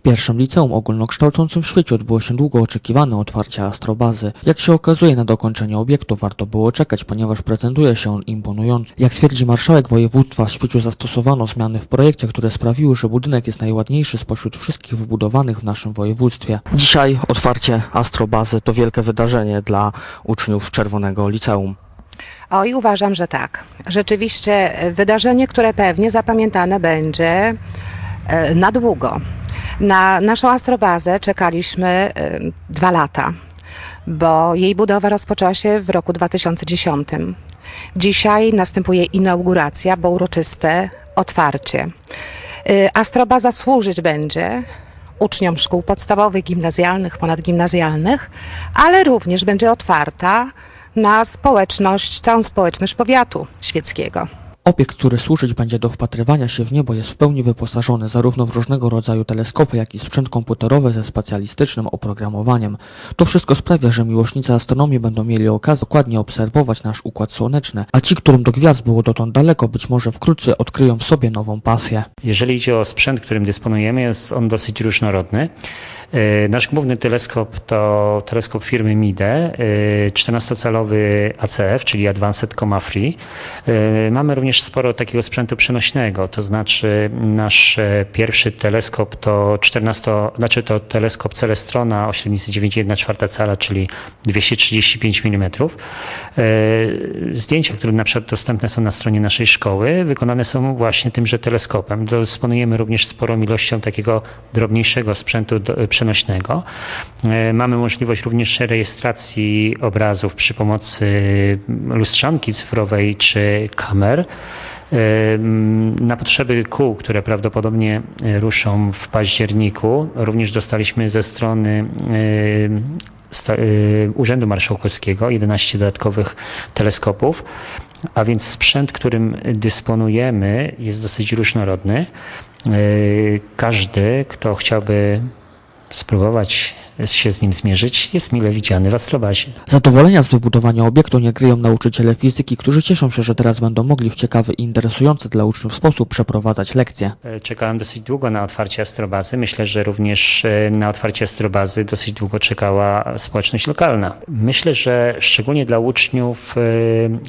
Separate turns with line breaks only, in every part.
W pierwszym liceum ogólnokształcącym w świecie odbyło się długo oczekiwane otwarcie astrobazy. Jak się okazuje, na dokończenie obiektu warto było czekać, ponieważ prezentuje się on imponująco. Jak twierdzi marszałek województwa, w świeciu zastosowano zmiany w projekcie, które sprawiły, że budynek jest najładniejszy spośród wszystkich wybudowanych w naszym województwie. Dzisiaj otwarcie astrobazy to wielkie wydarzenie dla uczniów Czerwonego Liceum.
Oj, uważam, że tak. Rzeczywiście e, wydarzenie, które pewnie zapamiętane będzie e, na długo. Na naszą astrobazę czekaliśmy e, dwa lata, bo jej budowa rozpoczęła się w roku 2010. Dzisiaj następuje inauguracja, bo uroczyste otwarcie. E, Astrobaza służyć będzie uczniom szkół podstawowych, gimnazjalnych, ponadgimnazjalnych, ale również będzie otwarta na społeczność, całą społeczność powiatu świeckiego.
Obiekt, który służyć będzie do wpatrywania się w niebo, jest w pełni wyposażony zarówno w różnego rodzaju teleskopy, jak i sprzęt komputerowy ze specjalistycznym oprogramowaniem. To wszystko sprawia, że miłośnicy astronomii będą mieli okazję dokładnie obserwować nasz układ słoneczny, a ci, którym do gwiazd było dotąd daleko, być może wkrótce odkryją w sobie nową pasję.
Jeżeli idzie o sprzęt, którym dysponujemy, jest on dosyć różnorodny. E, Nasz główny teleskop to teleskop firmy MIDE, e, 14-calowy ACF, czyli Advanced Coma Free. E, Mamy również sporo takiego sprzętu przenośnego, to znaczy nasz e, pierwszy teleskop to 14, znaczy to teleskop Celestrona o średnicy 9,1 cala, czyli 235 mm. Zdjęcia, które na przykład dostępne są na stronie naszej szkoły, wykonane są właśnie tymże teleskopem. Dysponujemy również sporą ilością takiego drobniejszego sprzętu do- przenośnego. E, Mamy możliwość również rejestracji obrazów przy pomocy lustrzanki cyfrowej czy kamer. Na potrzeby kół, które prawdopodobnie e, ruszą w październiku, również dostaliśmy ze strony e, Urzędu Marszałkowskiego 11 dodatkowych teleskopów. A więc sprzęt, którym dysponujemy, jest dosyć różnorodny. E, Każdy, kto chciałby spróbować się z nim zmierzyć, jest mile widziany w Astrobazie.
Zadowolenia z wybudowania obiektu nie kryją nauczyciele fizyki, którzy cieszą się, że teraz będą mogli w ciekawy i interesujący dla uczniów sposób przeprowadzać lekcje.
E, Czekałem dosyć długo na otwarcie Astrobazy. Myślę, że również e, na otwarcie Astrobazy dosyć długo czekała społeczność lokalna. Myślę, że szczególnie dla uczniów e,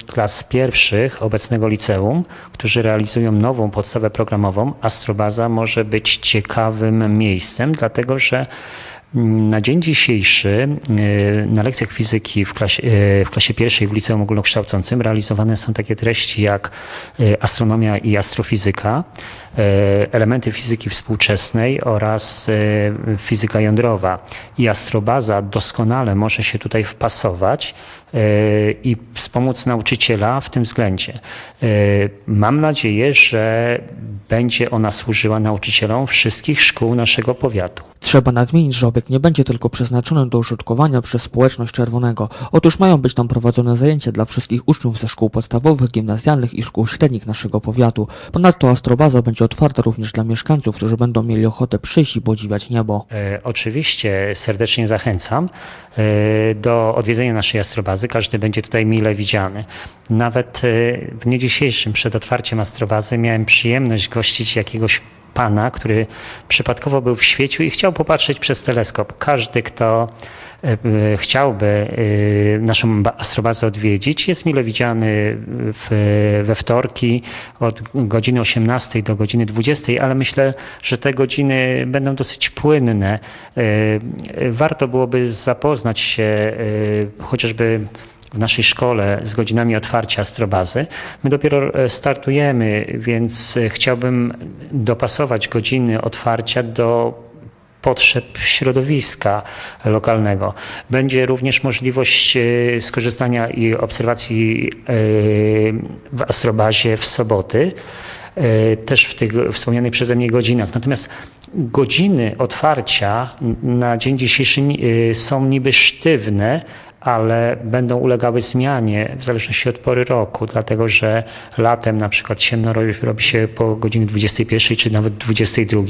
klas pierwszych obecnego liceum, którzy realizują nową podstawę programową, Astrobaza może być ciekawym miejscem, dlatego że na dzień dzisiejszy e, na lekcjach fizyki w klasie, e, w klasie pierwszej w liceum ogólnokształcącym realizowane są takie treści jak e, astronomia i astrofizyka, elementy fizyki współczesnej oraz fizyka jądrowa. I astrobaza doskonale może się tutaj wpasować i wspomóc nauczyciela w tym względzie. Mam nadzieję, że będzie ona służyła nauczycielom wszystkich szkół naszego powiatu.
Trzeba nadmienić, że obiekt nie będzie tylko przeznaczony do użytkowania przez społeczność czerwonego. Otóż mają być tam prowadzone zajęcia dla wszystkich uczniów ze szkół podstawowych, gimnazjalnych i szkół średnich naszego powiatu. Ponadto astrobaza będzie otwarta również dla mieszkańców, którzy będą mieli ochotę przyjść i podziwiać niebo.
E, Oczywiście serdecznie zachęcam e, do odwiedzenia naszej astrobazy. Każdy będzie tutaj mile widziany. Nawet e, w dniu dzisiejszym przed otwarciem astrobazy miałem przyjemność gościć jakiegoś pana, który przypadkowo był w świeciu i chciał popatrzeć przez teleskop. Każdy, kto e, chciałby e, naszą ba- astrobazę odwiedzić, jest mile widziany w, we wtorki od godziny 18 do godziny 20, ale myślę, że te godziny będą dosyć płynne. E, Warto byłoby zapoznać się chociażby w naszej szkole z godzinami otwarcia astrobazy. My dopiero e, startujemy, więc e, chciałbym dopasować godziny otwarcia do potrzeb środowiska lokalnego. Będzie również możliwość e, skorzystania i obserwacji w astrobazie w soboty, też w tych wspomnianych przeze mnie godzinach. Natomiast godziny otwarcia na dzień dzisiejszy są niby sztywne, ale będą ulegały zmianie w zależności od pory roku, dlatego że latem na przykład ciemno robi, się po godzinie 21 czy nawet 22,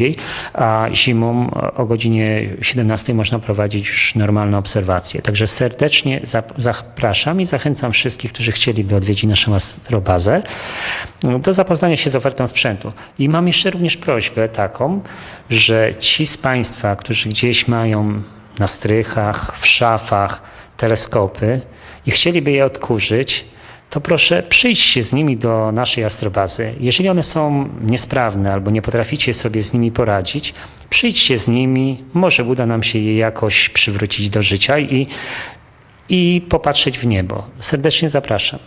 a zimą o godzinie 17 można prowadzić już normalne obserwacje. Także serdecznie zap- zapraszam i zachęcam wszystkich, którzy chcieliby odwiedzić naszą astrobazę do zapoznania się z ofertą sprzętu. I mam jeszcze również prośbę taką, że ci z Państwa, którzy gdzieś mają na strychach, w szafach teleskopy i chcieliby je odkurzyć, to proszę przyjdźcie z nimi do naszej astrobazy. Jeżeli one są niesprawne albo nie potraficie sobie z nimi poradzić, przyjdźcie z nimi, może uda nam się je jakoś przywrócić do życia i, i popatrzeć w niebo. Serdecznie zapraszam.